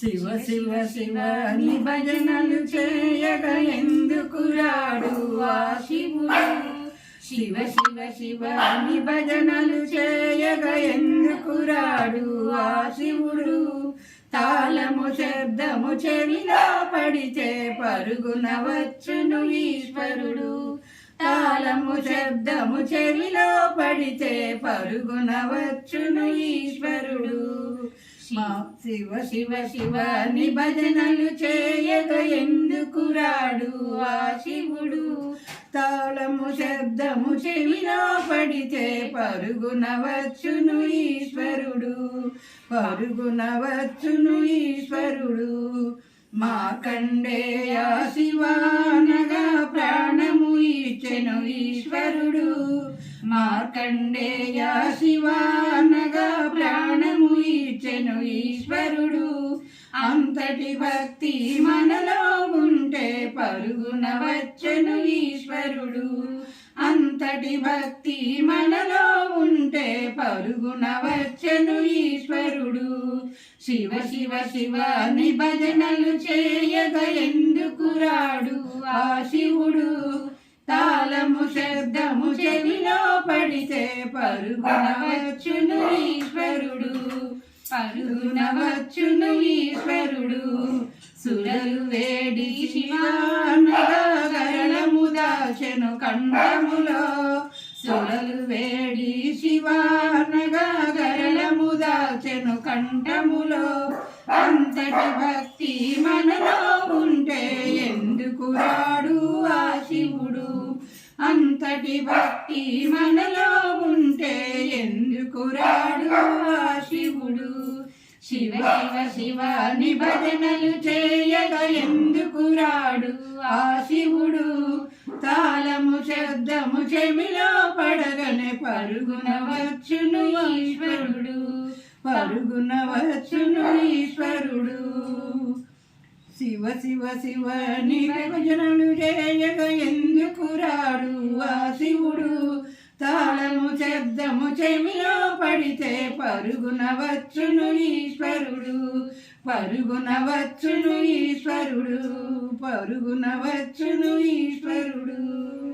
శివ శివ శివ ని భజనలు చేయగ ఎందుకు రాడు ఆ శివుడు? శివ శివ శివ ని భజనలు చేయగ ఎందుకు రాడు ఆ శివుడు? తాళము శబ్దము చెవిలో పడితే పరుగున వచ్చును ఈశ్వరుడు. తాళము శబ్దము చెవిలో పడితే పరుగున వచ్చును ఈశ్వరుడు. శివ శివ శివ ని భజనలు చేయగ ఎందుకు రాడు ఆ శివుడు? తాళము శబ్దము చెవిలో పడితే పరుగున వచ్చును ఈశ్వరుడు. పరుగున వచ్చును ఈశ్వరుడు మార్కండేయ శివానగా ప్రాణము ఇచ్చెను ఈశ్వరుడు. మార్కండేయ శివానగా ప్రాణము ఇచ్చెను ఈశ్వరుడు అంతటి భక్తి మనలో ఉంటే పరుగున వచ్చను ఈశ్వరుడు. అంతటి భక్తి మనలో ఉంటే పరుగున వచ్చను ఈశ్వరుడు. శివ శివ శివ భజనలు చేయగ ఎందుకు రాడు ఆ శివుడు? తాళము శబ్దము చెవిలో పడితే పరుగున వచ్చును ఈశ్వరుడు. పరుగున ఈశ్వరుడు. సురలు వేడి శివానగా గరళము దాచెను కంఠములో. సురలు వేడి శివానగా గరళము దాచెను కంఠములో. అంతటి భక్తి మనలో ఉంటే అంతటి భక్తి మనలో ఉంటే ఎందుకు రాడు ఆ శివుడు? శివ శివ శివ నిభజనలు చేయగ ఎందుకు రాడు ఆ శివుడు? తాళము శబ్దము చెమిలో పడగనే పరుగున వచ్చును ఈశ్వరుడు. పరుగున వచ్చును ఈశ్వరుడు. శివ శివ శివ నీ భజనలు చేయగ ఎందుకు రాడు? ఆ శివుడు తాళము శబ్దము చెమిలో పడితే పరుగున వచ్చును ఈశ్వరుడు. పరుగున వచ్చును ఈశ్వరుడు పరుగున వచ్చును ఈశ్వరుడు.